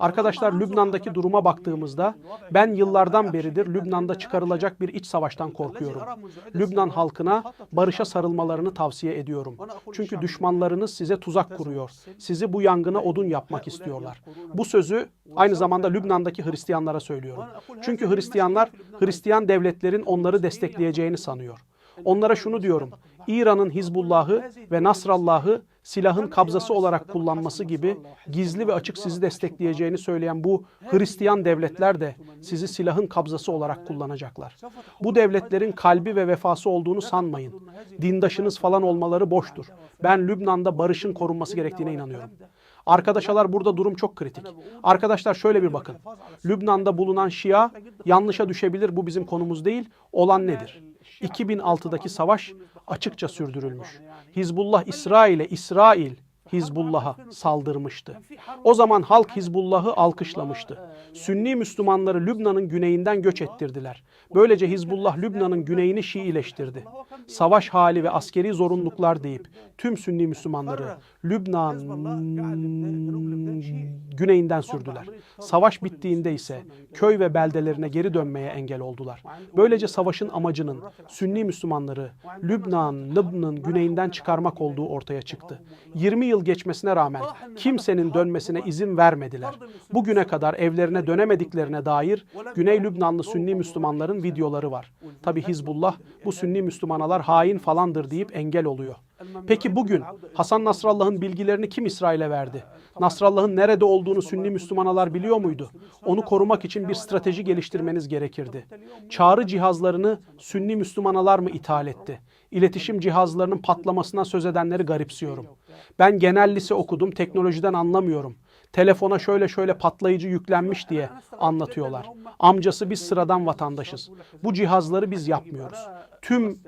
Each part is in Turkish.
Arkadaşlar Lübnan'daki duruma baktığımızda ben yıllardan beridir Lübnan'da çıkarılacak bir iç savaştan korkuyorum. Lübnan halkına barışa sarılmalarını tavsiye ediyorum. Çünkü düşmanlarınız size tuzak kuruyor. Sizi bu yangına odun yapmak istiyorlar. Bu sözü aynı zamanda Lübnan'daki Hristiyanlara söylüyorum. Çünkü Hristiyanlar Hristiyan devletlerin onları destekleyeceğini sanıyor. Onlara şunu diyorum. İran'ın Hizbullah'ı ve Nasrallah'ı silahın kabzası olarak kullanması gibi gizli ve açık sizi destekleyeceğini söyleyen bu Hristiyan devletler de sizi silahın kabzası olarak kullanacaklar. Bu devletlerin kalbi ve vefası olduğunu sanmayın. Dindaşınız falan olmaları boştur. Ben Lübnan'da barışın korunması gerektiğine inanıyorum. Arkadaşlar burada durum çok kritik. Arkadaşlar şöyle bir bakın. Lübnan'da bulunan Şia yanlışa düşebilir bu bizim konumuz değil. Olan nedir? 2006'daki savaş açıkça sürdürülmüş. Hizbullah İsrail'e, İsrail Hizbullah'a saldırmıştı. O zaman halk Hizbullah'ı alkışlamıştı. Sünni Müslümanları Lübnan'ın güneyinden göç ettirdiler. Böylece Hizbullah Lübnan'ın güneyini Şiileştirdi. Savaş hali ve askeri zorunluluklar deyip tüm Sünni Müslümanları Lübnan'ın güneyinden sürdüler. Savaş bittiğinde ise köy ve beldelerine geri dönmeye engel oldular. Böylece savaşın amacının Sünni Müslümanları Lübnan, Lübnan'ın güneyinden çıkarmak olduğu ortaya çıktı. 20 yıl geçmesine rağmen kimsenin dönmesine izin vermediler. Bugüne kadar evlerine dönemediklerine dair Güney Lübnanlı Sünni Müslümanların videoları var. Tabi Hizbullah bu Sünni Müslümanalar hain falandır deyip engel oluyor. Peki bugün Hasan Nasrallah'ın bilgilerini kim İsrail'e verdi? Nasrallah'ın nerede olduğunu Sünni Müslümanalar biliyor muydu? Onu korumak için bir strateji geliştirmeniz gerekirdi. Çağrı cihazlarını Sünni Müslümanalar mı ithal etti? İletişim cihazlarının patlamasına söz edenleri garipsiyorum. Ben genel lise okudum, teknolojiden anlamıyorum. Telefona şöyle şöyle patlayıcı yüklenmiş diye anlatıyorlar. Amcası biz sıradan vatandaşız. Bu cihazları biz yapmıyoruz. Tüm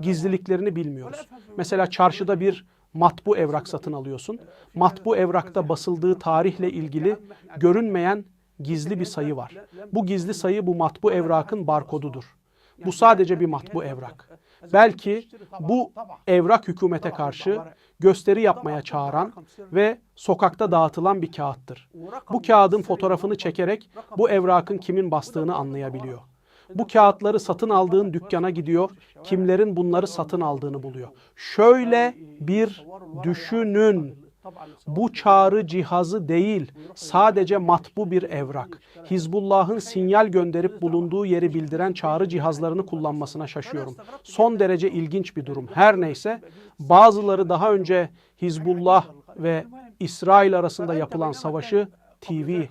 gizliliklerini bilmiyoruz. Mesela çarşıda bir matbu evrak satın alıyorsun. Matbu evrakta basıldığı tarihle ilgili görünmeyen gizli bir sayı var. Bu gizli sayı bu matbu evrakın barkodudur. Bu sadece bir matbu evrak. Belki bu evrak hükümete karşı gösteri yapmaya çağıran ve sokakta dağıtılan bir kağıttır. Bu kağıdın fotoğrafını çekerek bu evrakın kimin bastığını anlayabiliyor. Bu kağıtları satın aldığın dükkana gidiyor, kimlerin bunları satın aldığını buluyor. Şöyle bir düşünün. Bu çağrı cihazı değil, sadece matbu bir evrak. Hizbullah'ın sinyal gönderip bulunduğu yeri bildiren çağrı cihazlarını kullanmasına şaşıyorum. Son derece ilginç bir durum. Her neyse, bazıları daha önce Hizbullah ve İsrail arasında yapılan savaşı TV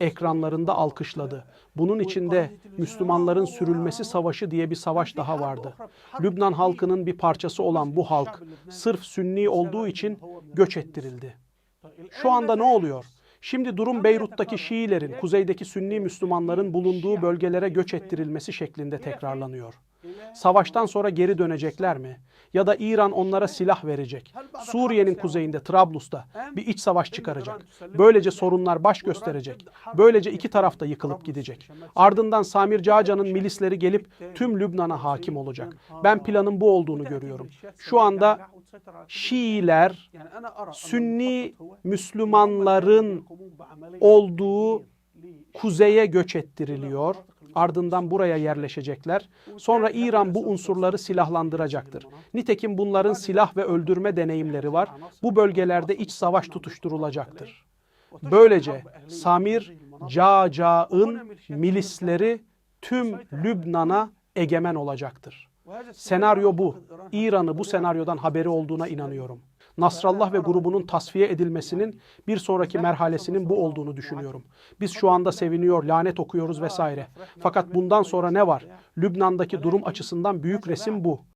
ekranlarında alkışladı. Bunun içinde Müslümanların sürülmesi savaşı diye bir savaş daha vardı. Lübnan halkının bir parçası olan bu halk sırf Sünni olduğu için göç ettirildi. Şu anda ne oluyor? Şimdi durum Beyrut'taki Şiilerin, kuzeydeki Sünni Müslümanların bulunduğu bölgelere göç ettirilmesi şeklinde tekrarlanıyor. Savaştan sonra geri dönecekler mi? Ya da İran onlara silah verecek. Suriye'nin kuzeyinde Trablus'ta bir iç savaş çıkaracak. Böylece sorunlar baş gösterecek. Böylece iki taraf da yıkılıp gidecek. Ardından Samir Cağcan'ın milisleri gelip tüm Lübnan'a hakim olacak. Ben planın bu olduğunu görüyorum. Şu anda Şiiler Sünni Müslümanların olduğu kuzeye göç ettiriliyor. Ardından buraya yerleşecekler. Sonra İran bu unsurları silahlandıracaktır. Nitekim bunların silah ve öldürme deneyimleri var. Bu bölgelerde iç savaş tutuşturulacaktır. Böylece Samir Caca'ın milisleri tüm Lübnan'a egemen olacaktır. Senaryo bu. İran'ı bu senaryodan haberi olduğuna inanıyorum. Nasrallah ve grubunun tasfiye edilmesinin bir sonraki merhalesinin bu olduğunu düşünüyorum. Biz şu anda seviniyor, lanet okuyoruz vesaire. Fakat bundan sonra ne var? Lübnan'daki durum açısından büyük resim bu.